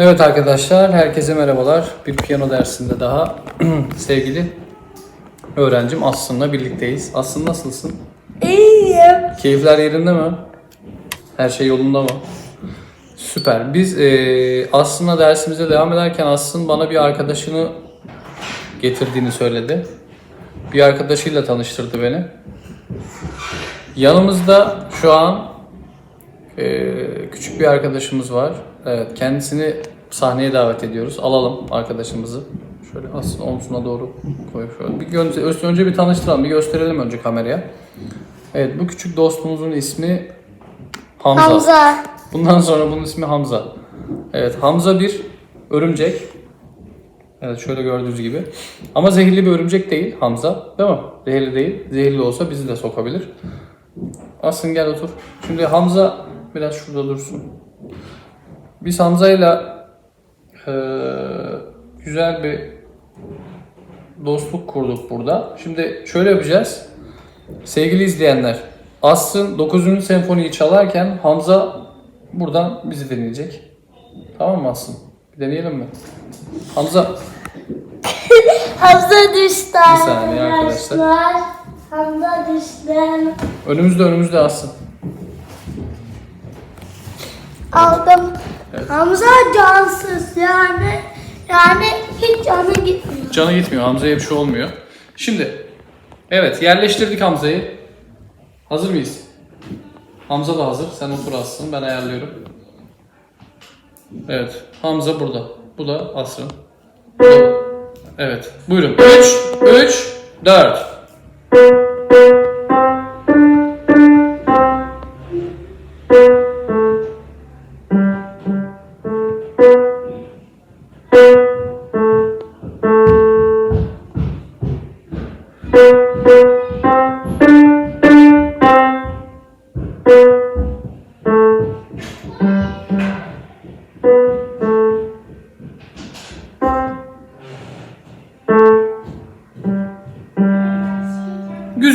Evet arkadaşlar, herkese merhabalar. Bir piyano dersinde daha sevgili öğrencim Aslı'nla birlikteyiz. Aslı nasılsın? İyiyim. Keyifler yerinde mi? Her şey yolunda mı? Süper. Biz eee Aslı'na dersimize devam ederken Aslı'nın bana bir arkadaşını getirdiğini söyledi. Bir arkadaşıyla tanıştırdı beni. Yanımızda şu an eee, küçük bir arkadaşımız var. Evet, kendisini sahneye davet ediyoruz. Alalım arkadaşımızı. Şöyle aslında omzuna doğru koy şöyle. Bir önce bir tanıştıralım, bir gösterelim önce kameraya. Evet, bu küçük dostumuzun ismi Hamza. Hamza. Bundan sonra bunun ismi Hamza. Evet, Hamza bir örümcek. Evet, şöyle gördüğünüz gibi. Ama zehirli bir örümcek değil Hamza. Değil mi? Zehirli değil. Zehirli olsa bizi de sokabilir. Asın gel otur. Şimdi Hamza biraz şurada dursun. Biz Hamza'yla eee, güzel bir dostluk kurduk burada. Şimdi şöyle yapacağız. Sevgili izleyenler, Aslı'nın 9. senfoniyi çalarken Hamza buradan bizi dinleyecek. Tamam mı Aslı? Bir deneyelim mi? Hamza, Hamza düştü Bir saniye arkadaşlar. Hamza düştü. önümüzde önümüzde Aslı. Aldım. Evet. Hamza cansız yani. Yani hiç canı gitmiyor. Canı gitmiyor, Hamza'ya bir şey olmuyor. Şimdi, evet yerleştirdik Hamza'yı. Hazır mıyız? Hamza da hazır. Sen otur Aslı, ben ayarlıyorum. Evet, Hamza burada. Bu da da- Evet, buyurun. 3, 3, 4.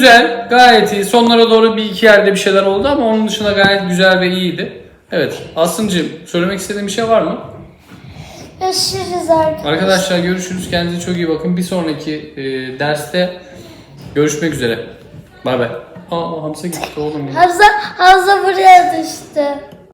Güzel, gayet iyi. Sonlara doğru bir iki yerde bir şeyler oldu ama onun dışında gayet güzel ve iyiydi. Evet, Aslı'cığım söylemek istediğin bir şey var mı? Görüşürüz arkadaşlar. Arkadaşlar görüşürüz. Kendinize çok iyi bakın. Bir sonraki e, derste görüşmek üzere. Bay bay. Aa Hamza gitti oğlum ya. Hamza, Hamza buraya düştü.